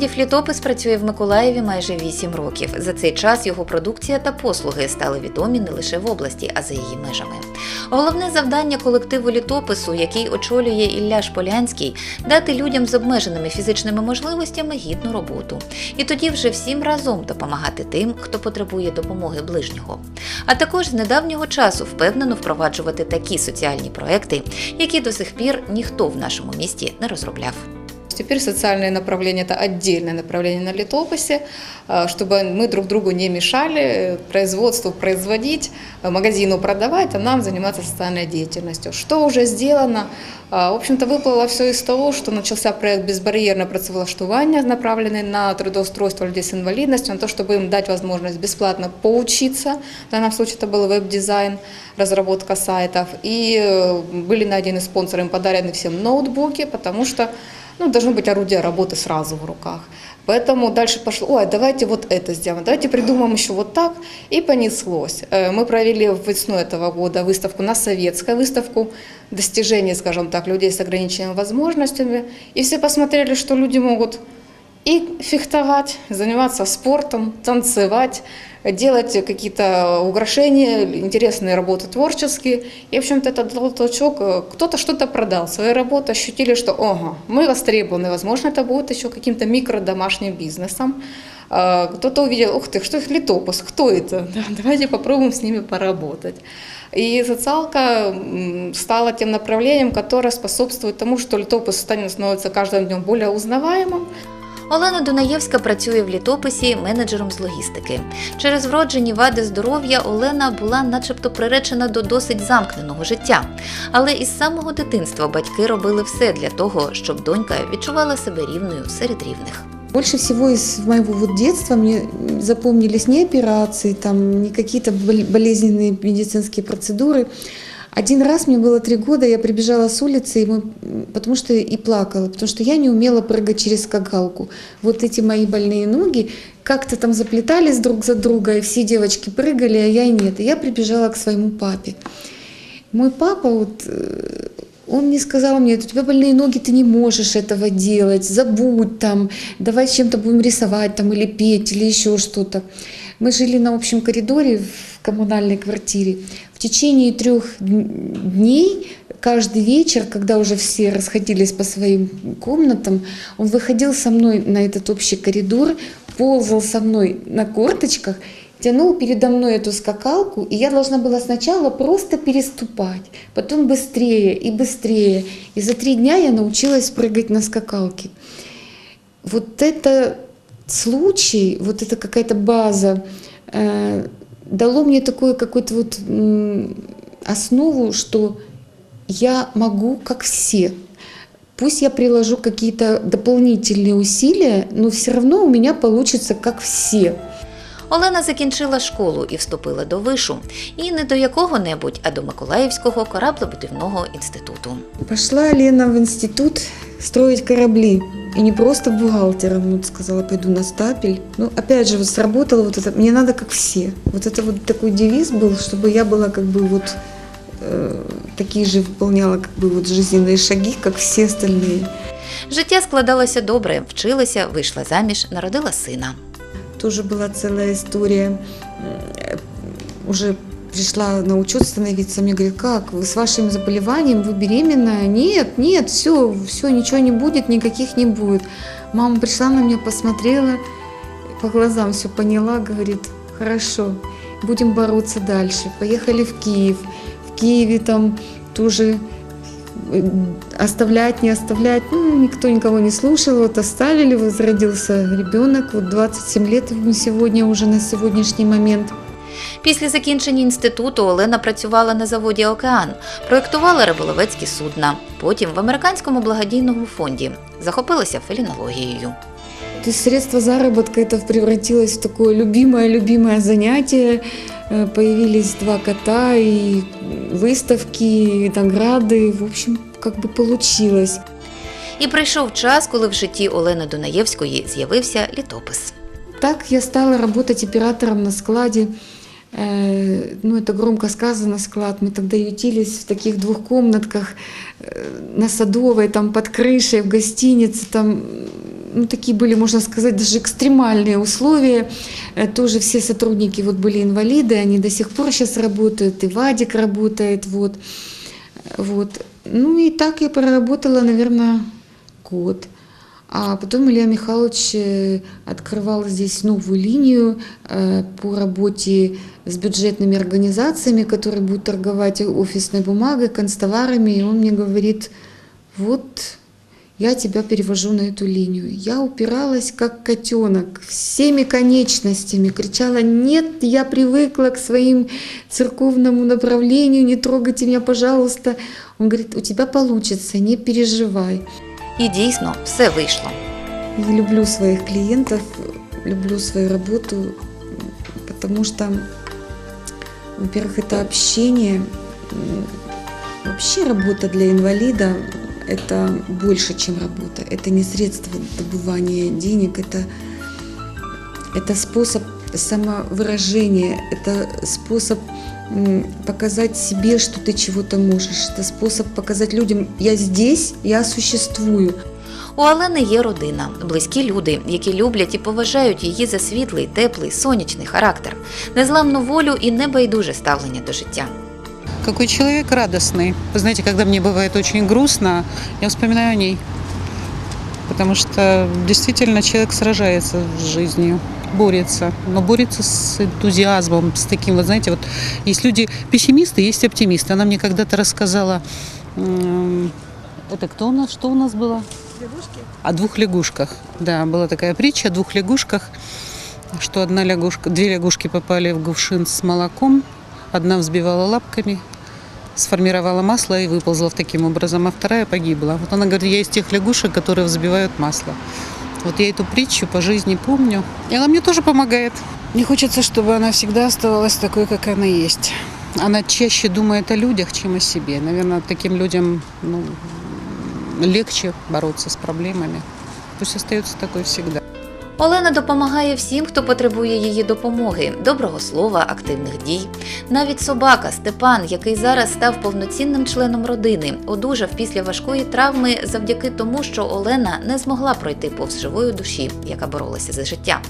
інвалідів літопис працює в Миколаєві майже 8 років. За цей час його продукція та послуги стали відомі не лише в області, а за її межами. Головне завдання колективу літопису, який очолює Ілля Шполянський, дати людям з обмеженими фізичними можливостями гідну роботу. І тоді вже всім разом допомагати тим, хто потребує допомоги ближнього. А також з недавнього часу впевнено впроваджувати такі соціальні проекти, які до сих пір ніхто в нашому місті не розробляв. Теперь социальное направление – это отдельное направление на летописи, а, чтобы мы друг другу не мешали э, производству производить, э, магазину продавать, а нам заниматься социальной деятельностью. Что уже сделано? А, В общем-то, выплыло все из того, что начался проект «Безбарьерное працевлаштування», направленный на трудоустройство людей с инвалидностью, на то, чтобы им дать возможность бесплатно поучиться. В данном случае это был веб-дизайн, разработка сайтов. И э, были найдены спонсоры, им подарены всем ноутбуки, потому что ну, должно быть орудие работы сразу в руках. Поэтому дальше пошло, ой, давайте вот это сделаем, давайте придумаем еще вот так, и понеслось. Э, Мы провели весну этого года выставку на советской, выставку достижений, скажем так, людей с ограниченными возможностями, и все посмотрели, что люди могут и фехтовать, заниматься спортом, танцевать, делать какие-то украшения, интересные работы творческие. И, в общем-то, это дал толчок. Э, Кто-то что-то продал, свои работы, ощутили, что, ого, мы востребованы, возможно, это будет еще каким-то микро-домашним бизнесом. А, Кто-то увидел, ух ты, что их литопус, кто это? Да, давайте попробуем с ними поработать. И социалка стала тем направлением, которое способствует тому, что литопус станет, становится каждым днем более узнаваемым, Олена Дунаєвська працює в літописі менеджером з логістики. Через вроджені вади здоров'я Олена була начебто приречена до досить замкненого життя. Але із самого дитинства батьки робили все для того, щоб донька відчувала себе рівною серед рівних. Больше всего из моего вот детства мне запомнились не операции, там, не какие-то бол- болезненные медицинские процедуры. Один раз мне было три года, я прибежала с улицы, и мы, м, потому что и плакала, потому что я не умела прыгать через скакалку. Вот эти мои больные ноги как-то там заплетались друг за друга, и все девочки прыгали, а я нет. И я прибежала к своему папе. Мой папа, вот, э, он мне сказал мне, у тебя больные ноги, ты не можешь этого делать, забудь там, давай чем-то будем рисовать там или петь, или еще что-то. Мы жили на общем коридоре в коммунальной квартире. В течение трех дней, каждый вечер, когда уже все расходились по своим комнатам, он выходил со мной на этот общий коридор, ползал со мной на корточках тянул передо мной эту скакалку, и я должна была сначала просто переступать, потом быстрее и быстрее. И за три дня я научилась прыгать на скакалке. Вот это случай, вот это какая-то база э, дало мне такую какую-то вот м, основу, что я могу как все. Пусть я приложу какие-то дополнительные усилия, но все равно у меня получится как все. Олена закінчила школу і вступила до вишу. І не до якого-небудь, а до Миколаївського кораблебудівного інституту. Пошла Лена в институт строить корабли. И не просто бухгалтером, вот сказала, пойду на стапель. Ну, опять же, вот сработало вот это, мне надо как все. Вот это вот такой девиз был, чтобы я была как бы вот э, такие же выполняла как бы вот жизненные шаги, как все остальные. Життя складалося добре, вчилася, вийшла заміж, народила сина. Тоже была целая история. М, Уже пришла на учет становиться, мне говорят, как, вы с вашим заболеванием, вы беременная? Нет, нет, все, все, ничего не будет, никаких не будет. Мама пришла на меня, посмотрела, по глазам все поняла, говорит, хорошо, будем бороться дальше. Поехали в Киев. В Киеве там тоже э, оставлять, не оставлять, ну, никто никого не слушал, вот оставили, возродился ребенок, вот 27 лет ему сегодня уже на сегодняшний момент. Після закінчення інституту Олена працювала на заводі Океан, проєктувала риболовецькі судна. Потім в американському благодійному фонді захопилася фелінологією. То есть средство заработка это превратилось в такое любимое-любимое занятие. Э, Появились два кота и выставки, и награды. В общем, как бы получилось. І прийшов час, коли в житті Олени Дунаєвської з'явився літопис. Так я стала работать оператором на складе. Э, ну, это громко сказано, склад. Мы тогда ютились в таких двух комнатках э, на Садовой, там под крышей, в гостинице, там ну, такие были, можно сказать, даже экстремальные условия. Э, Тоже все сотрудники вот были инвалиды, они до сих пор сейчас работают, и Вадик работает, вот. Э, вот. Ну и так я проработала, наверное, год. А потом Илья Михайлович э, открывал здесь новую линию э, по работе с бюджетными организациями, которые будут торговать офисной бумагой, канцтоварами. И он мне говорит, вот я тебя перевожу на эту линию. Я упиралась как котенок всеми конечностями, кричала, нет, я привыкла к своим церковному направлению, не трогайте меня, пожалуйста. Он говорит, у тебя получится, не переживай. І дійсно все вийшло. Я люблю своих клиентов, люблю свою работу, потому что, во-первых, это общение. Вообще работа для инвалида – это больше, чем работа. Это не средство добывания денег, это, это способ самовыражения, это способ показать себе, что ты чего-то можешь. Это способ показать людям «я здесь, я существую». У Олени є родина, близькі люди, які люблять і поважають її за світлий, теплий, сонячний характер, незламну волю і небайдуже ставлення до життя. Какой человек радостный. Вы знаете, когда мне бывает очень грустно, я вспоминаю о ней. Потому что действительно человек сражается с жизнью, Борется. Но борется с энтузиазмом, с таким, вот знаете, вот есть люди пессимисты, есть оптимисты. Она мне когда-то рассказала, это кто у нас, что у нас было? О двух лягушках. Да, была такая притча о двух лягушках, что одна лягушка, две лягушки попали в кувшин с молоком, одна взбивала лапками, сформировала масло и выползла таким образом, а вторая погибла. Вот она говорит, я из тех лягушек, которые взбивают масло. Вот я эту притчу по жизни помню. И она мне тоже помогает. Мне хочется, чтобы она всегда оставалась такой, как она есть. Она чаще думает о людях, чем о себе. Наверное, таким людям ну, легче бороться с проблемами. Пусть остается такой всегда. Олена допомагає всім, хто потребує її допомоги, доброго слова, активних дій. Навіть собака Степан, який зараз став повноцінним членом родини, одужав після важкої травми завдяки тому, що Олена не змогла пройти повз живої душі, яка боролася за життя.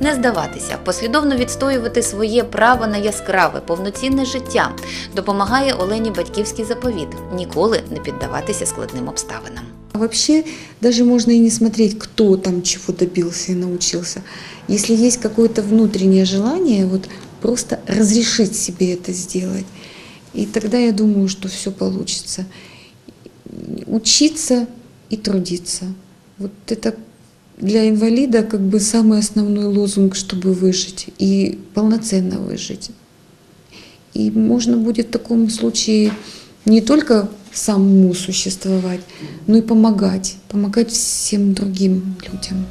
Не здаватися, послідовно відстоювати своє право на яскраве, повноцінне життя допомагає Олені батьківський заповіт ніколи не піддаватися складним обставинам. Вообще даже можно и не смотреть, кто там чего добился и научился. Если есть какое-то внутреннее желание, вот просто разрешить себе это сделать. И тогда я думаю, что все получится. Учиться и трудиться. Вот это для инвалида как бы самый основной лозунг, чтобы выжить и полноценно выжить. И можно будет в таком случае не только самому существовать, но и помогать, помогать всем другим людям.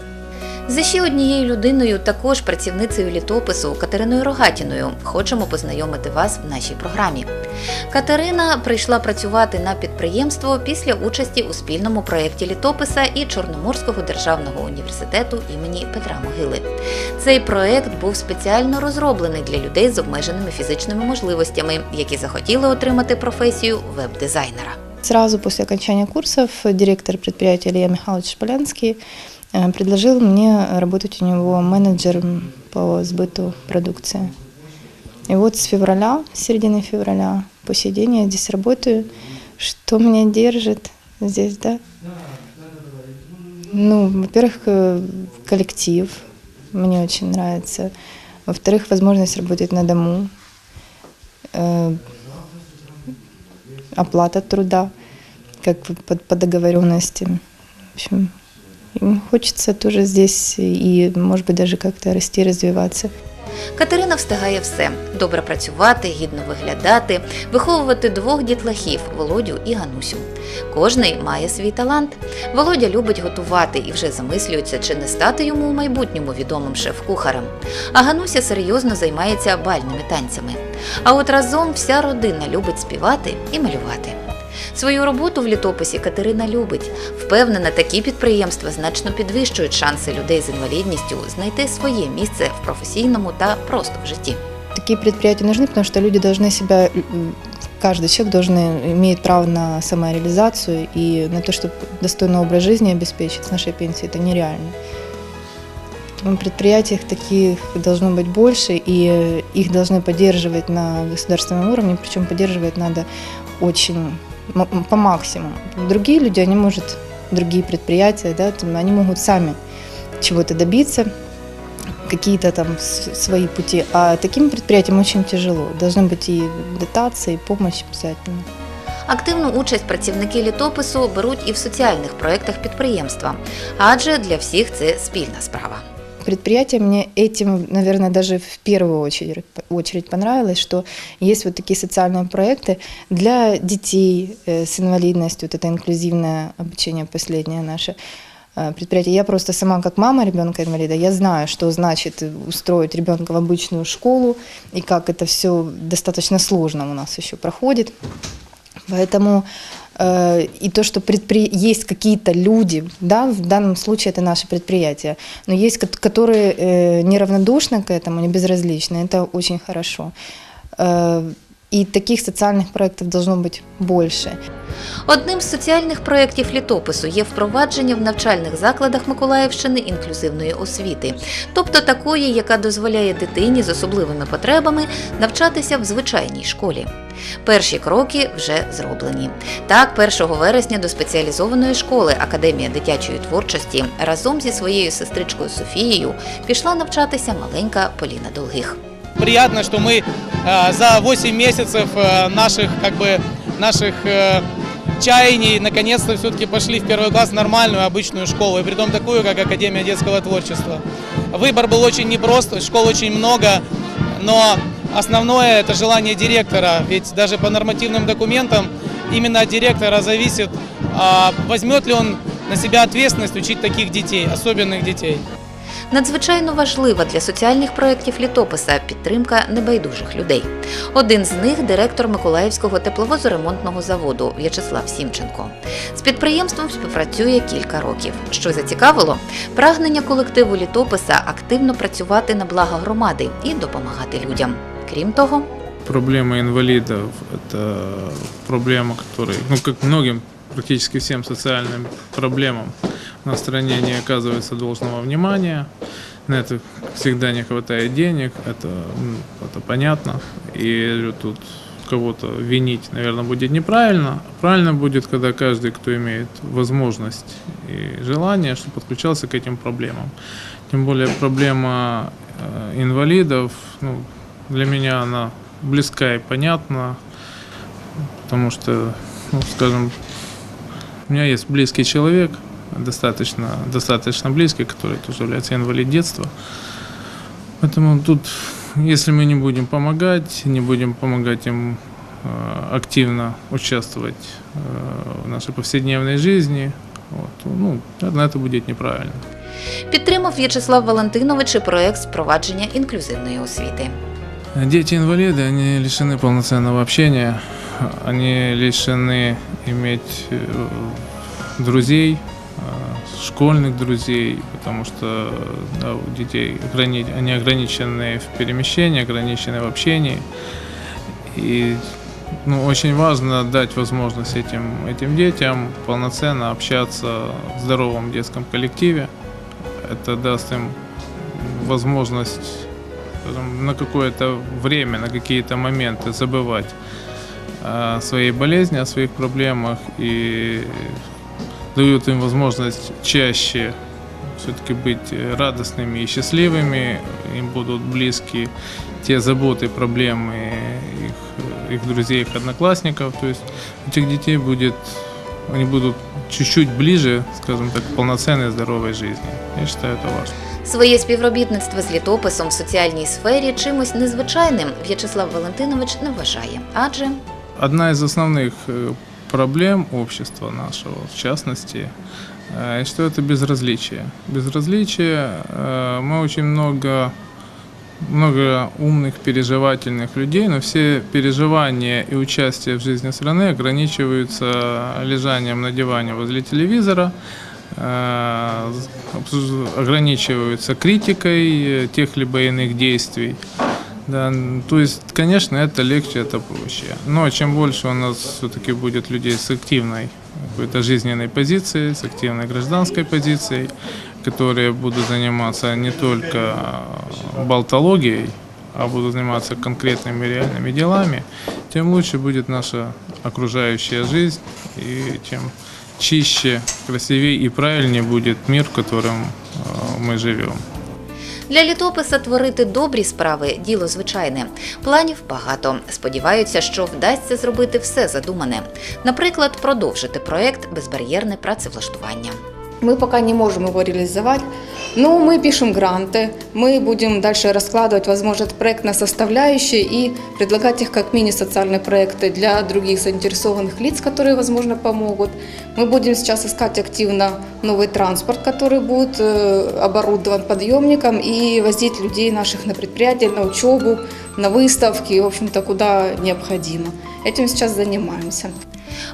За ще однією людиною, також працівницею літопису Катериною Рогатіною, хочемо познайомити вас в нашій програмі. Катерина прийшла працювати на підприємство після участі у спільному проєкті літописа і Чорноморського державного університету імені Петра Могили. Цей проєкт був спеціально розроблений для людей з обмеженими фізичними можливостями, які захотіли отримати професію веб-дизайнера. Сразу после окончания курсов директор предприятия Илья Михайлович Шполянский э, предложил мне работать у него менеджером по сбыту продукции. И вот с февраля, с середины февраля по сей день я здесь работаю. Что меня держит здесь, да? Ну, во-первых, э, коллектив мне очень нравится. Во-вторых, возможность работать на дому. Э, оплата труда, как по договоренности. В общем, им хочется тоже здесь и, может быть, даже как-то расти, развиваться. Катерина встигає все: добре працювати, гідно виглядати, виховувати двох дітлахів Володю і Ганусю. Кожний має свій талант. Володя любить готувати і вже замислюється, чи не стати йому у майбутньому відомим шеф-кухарем. А Гануся серйозно займається бальними танцями. А от разом вся родина любить співати і малювати. Свою роботу в літописі Катерина любить. Впевнена, такі підприємства значно підвищують шанси людей з інвалідністю знайти своє місце в професійному та просто в житті. такие предприятия нужны, потому что люди должны себя, м, каждый человек должен иметь право на самореализацию и на то, чтобы достойный образ жизни обеспечить с нашей пенсии. Это нереально. Поэтому предприятиях таких должно быть больше, и э, их должны поддерживать на государственном уровне, причем поддерживать надо очень м- м- по максимуму. Другие люди, они, может, другие предприятия, да, они могут сами чего-то добиться, какие-то там свои пути. А таким предприятиям очень тяжело. Должны быть и дотации, и помощь обязательно. Активну участь працівники літопису беруть і в соціальних проєктах підприємства, адже для всіх це спільна справа. Предприятие мне этим, наверное, даже в первую очередь, очередь понравилось, что есть вот такие социальные проекты для детей э, с инвалидностью, вот это инклюзивное обучение последнее наше э, предприятие. Я просто сама как мама ребенка инвалида, я знаю, что значит устроить ребенка в обычную школу и как это все достаточно сложно у нас еще проходит. Поэтому и то, что предпри... есть какие-то люди, да, в данном случае это наше предприятие, но есть, кот- которые э, неравнодушны к этому, не безразличны, это очень хорошо. Э, и таких социальных проектов должно быть больше. Одним з соціальних проєктів літопису є впровадження в навчальних закладах Миколаївщини інклюзивної освіти, тобто такої, яка дозволяє дитині з особливими потребами навчатися в звичайній школі. Перші кроки вже зроблені. Так, 1 вересня до спеціалізованої школи Академія дитячої творчості разом зі своєю сестричкою Софією пішла навчатися маленька Поліна Долгих. Приятно, что мы э, за 8 месяцев э, наших, как бы, наших э, чаяний наконец-то все-таки пошли в первый класс нормальную обычную школу, и притом такую, как Академия детского творчества. Выбор был очень непрост, школ очень много, но основное это желание директора, ведь даже по нормативным документам именно от директора зависит, а, возьмет ли он на себя ответственность учить таких детей, особенных детей. Надзвичайно важлива для соціальних проєктів літописа підтримка небайдужих людей. Один з них директор Миколаївського тепловозоремонтного заводу В'ячеслав Сімченко. З підприємством співпрацює кілька років. Що зацікавило, прагнення колективу літописа активно працювати на благо громади і допомагати людям. Крім того, Проблема инвалидов – это проблема, которая, ну, как многим, практически всем социальным проблемам на стране не оказывается должного внимания. На это всегда не хватает денег, это, м, это понятно. И тут кого-то винить, наверное, будет неправильно. Правильно будет, когда каждый, кто имеет возможность и желание, чтобы подключался к этим проблемам. Тем более проблема э, инвалидов, ну, для меня она близка и понятна, потому что, ну, скажем, у меня есть близкий человек, достаточно, достаточно близкий, который тоже является инвалид детства. Поэтому тут, если мы не будем помогать, не будем помогать им э, активно участвовать э, в нашей повседневной жизни, вот, то, ну, наверное, это будет неправильно. підтримав В'ячеслав Валентинович і проєкт впровадження інклюзивної освіти. Дети-инвалиды, они лишены полноценного общения, они лишены иметь э, друзей, э, школьных друзей, потому что да, у детей ограни- они ограничены в перемещении, ограничены в общении. И ну, очень важно дать возможность этим, этим детям полноценно общаться в здоровом детском коллективе. Это даст им возможность скажем, на какое-то время, на какие-то моменты забывать о своей болезни, о своих проблемах и дают им возможность чаще все-таки быть радостными и счастливыми, им будут близки те заботы, проблемы их, их друзей, их одноклассников. То есть у этих детей будет, они будут чуть-чуть ближе, скажем так, к полноценной здоровой жизни. Я считаю, это важно. Своє співробітництво з літописом в соціальній сфері чимось незвичайним В'ячеслав Валентинович не вважає, адже Одна из основных э, проблем общества нашего, в частности, э, я считаю, это безразличие. Безразличие, э, мы очень много, много умных, переживательных людей, но все переживания и участие в жизни страны ограничиваются лежанием на диване возле телевизора, э, ограничиваются критикой тех либо иных действий. Да, то есть, конечно, это легче, это проще. Но чем больше у нас все-таки будет людей с активной какой-то жизненной позицией, с активной гражданской позицией, которые будут заниматься не только болтологией, а будут заниматься конкретными реальными делами, тем лучше будет наша окружающая жизнь и тем чище, красивее и правильнее будет мир, в котором э, мы живем. Для літописа творити добрі справи діло звичайне. Планів багато. Сподіваються, що вдасться зробити все задумане. Наприклад, продовжити проект Безбар'єрне працевлаштування. Мы пока не можем его реализовать, но мы пишем гранты, мы будем дальше раскладывать, возможно, этот проект на составляющие и предлагать их как мини-социальные проекты для других заинтересованных лиц, которые, возможно, помогут. Мы будем сейчас искать активно новый транспорт, который будет э, оборудован подъемником и возить людей наших на предприятия, на учебу, на выставки, в общем-то, куда необходимо. Этим сейчас занимаемся.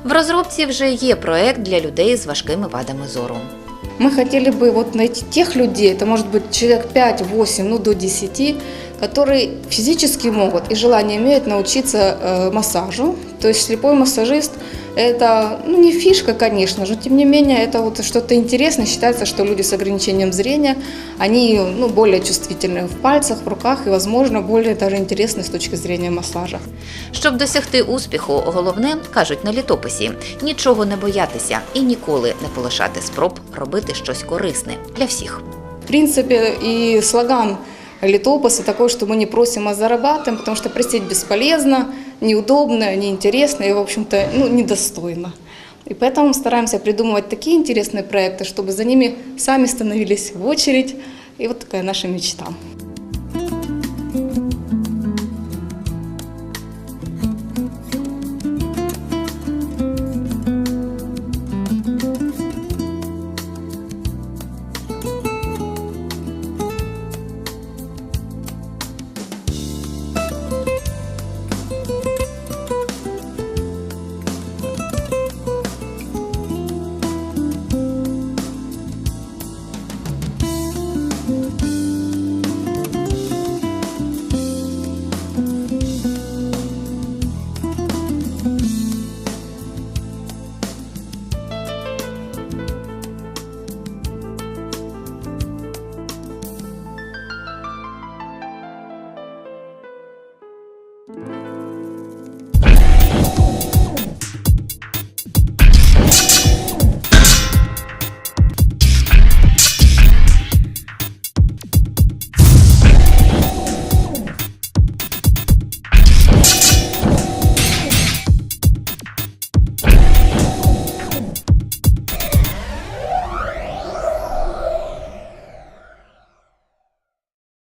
В розробці вже є проект для людей з важкими вадами зору. Мы хотели бы вот найти тех людей, это может быть человек 5-8, ну до 10, которые физически могут и желание имеют научиться э, массажу. То есть слепой массажист – это ну, не фишка, конечно же, тем не менее это вот что-то интересное. Считается, что люди с ограничением зрения, они ну, более чувствительны в пальцах, в руках и, возможно, более даже интересны с точки зрения массажа. Щоб досягти успіху, головне кажуть на літописі нічого не боятися і ніколи не полишати спроб робити щось корисне для всіх. В принципе, и слоган летописа такой, что мы не просим, а зарабатываем, потому что просить бесполезно, неудобно, неинтересно и, в общем-то, ну, недостойно. И поэтому стараемся придумывать такие интересные проекты, чтобы за ними сами становились в очередь. И вот такая наша мечта.